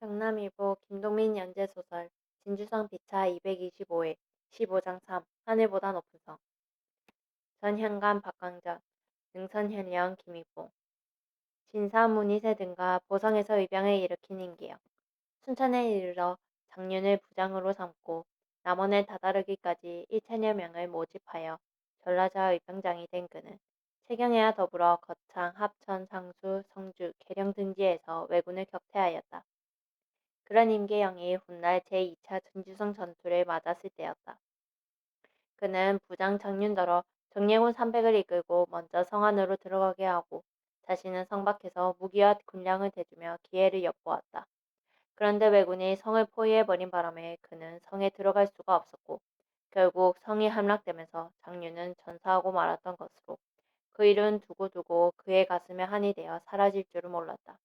경남일보 김동민 연재소설 진주성 비차 225회 15장 3 하늘보다 높은 성. 전현감 박광전 능선현령 김익봉. 진사 문희세 등과 보성에서 의병을 일으킨 인기영. 순천에 이르러 장윤을 부장으로 삼고 남원을 다다르기까지 1천여 명을 모집하여 전라자 의병장이 된 그는 최경애와 더불어 거창, 합천, 상수, 성주, 계령 등지에서 왜군을 격퇴하였다. 그런 임계 영이 훗날 제2차 진주성 전투를 맞았을 때였다. 그는 부장 장윤더러 정예군 300을 이끌고 먼저 성 안으로 들어가게 하고 자신은 성 밖에서 무기와 군량을 대주며 기회를 엿보았다. 그런데 왜군이 성을 포위해버린 바람에 그는 성에 들어갈 수가 없었고 결국 성이 함락되면서 장윤은 전사하고 말았던 것으로 그 일은 두고두고 그의 가슴에 한이 되어 사라질 줄을 몰랐다.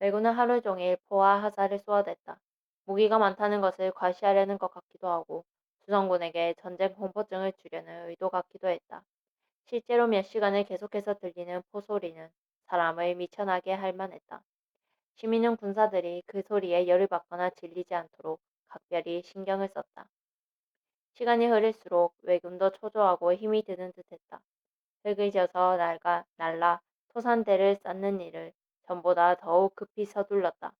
왜군은 하루 종일 포와 화살을 쏘아댔다. 무기가 많다는 것을 과시하려는 것 같기도 하고 수성군에게 전쟁 공포증을 주려는 의도 같기도 했다. 실제로 몇 시간을 계속해서 들리는 포소리는 사람을 미쳐나게 할 만했다. 시민은 군사들이 그 소리에 열을 받거나 질리지 않도록 각별히 신경을 썼다. 시간이 흐를수록 왜군도 초조하고 힘이 드는 듯했다. 흙을 져서 날가, 날라 토산대를 쌓는 일을 전보다 더욱 급히 서둘렀다.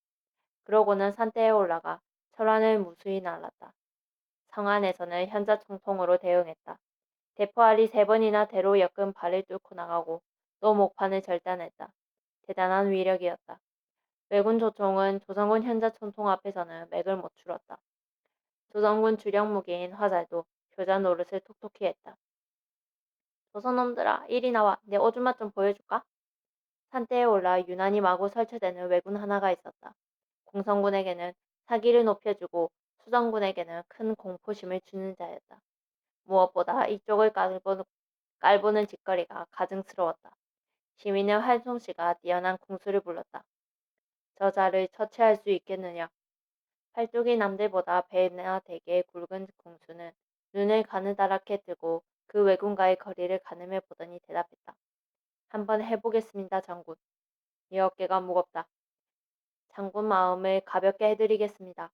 그러고는 산대에 올라가 철환을 무수히 날랐다. 성 안에서는 현자총통으로 대응했다. 대포알이 세 번이나 대로 엮은 발을 뚫고 나가고 또 목판을 절단했다. 대단한 위력이었다. 왜군 조총은 조선군 현자총통 앞에서는 맥을 못 추렸다. 조선군 주력 무기인 화살도 효자 노릇을 톡톡히 했다. 조선놈들아 이리 나와 내 오줌맛 좀 보여줄까? 산대에 올라 유난히 마구 설치되는 왜군 하나가 있었다. 공성군에게는 사기를 높여주고 수성군에게는 큰 공포심을 주는 자였다. 무엇보다 이쪽을 깔보는, 깔보는 짓거리가 가증스러웠다. 시민의 활송씨가 뛰어난 궁수를 불렀다. 저 자를 처치할 수 있겠느냐? 팔뚝이 남들보다 배나 되게 굵은 궁수는 눈을 가느다랗게 뜨고 그 왜군과의 거리를 가늠해 보더니 대답했다. 한번 해보겠습니다, 장군. 이 어깨가 무겁다. 장군 마음을 가볍게 해드리겠습니다.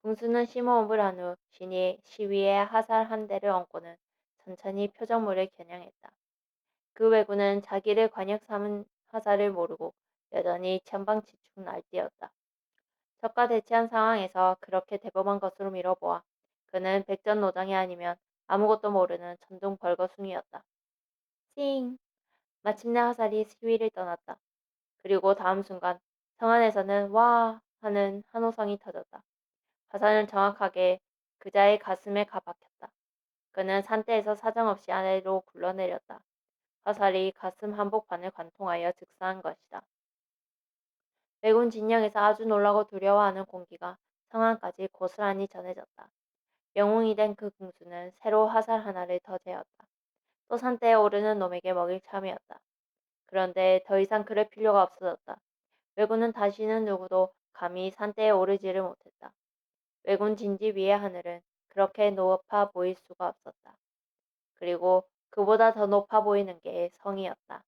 궁수는 심호흡을 한 후 신이 시위에 하살 한 대를 얹고는 천천히 표정물을 겨냥했다. 그 왜군은 자기를 관역 삼은 화살을 모르고 여전히 천방지축 날뛰었다. 적과 대치한 상황에서 그렇게 대범한 것으로 미뤄보아 그는 백전노장이 아니면 아무것도 모르는 천둥 벌거숭이였다. 찡! 마침내 화살이 시위를 떠났다. 그리고 다음 순간 성안에서는 와 하는 한호성이 터졌다. 화살은 정확하게 그자의 가슴에 가박혔다. 그는 산대에서 사정없이 아래로 굴러내렸다. 화살이 가슴 한복판을 관통하여 즉사한 것이다. 왜군 진영에서 아주 놀라고 두려워하는 공기가 성안까지 고스란히 전해졌다. 영웅이 된 그 궁수는 새로 화살 하나를 더 재었다. 또 산대에 오르는 놈에게 먹일 참이었다. 그런데 더 이상 그럴 필요가 없어졌다. 왜군은 다시는 누구도 감히 산대에 오르지를 못했다. 왜군 진지 위의 하늘은 그렇게 높아 보일 수가 없었다. 그리고 그보다 더 높아 보이는 게 성이었다.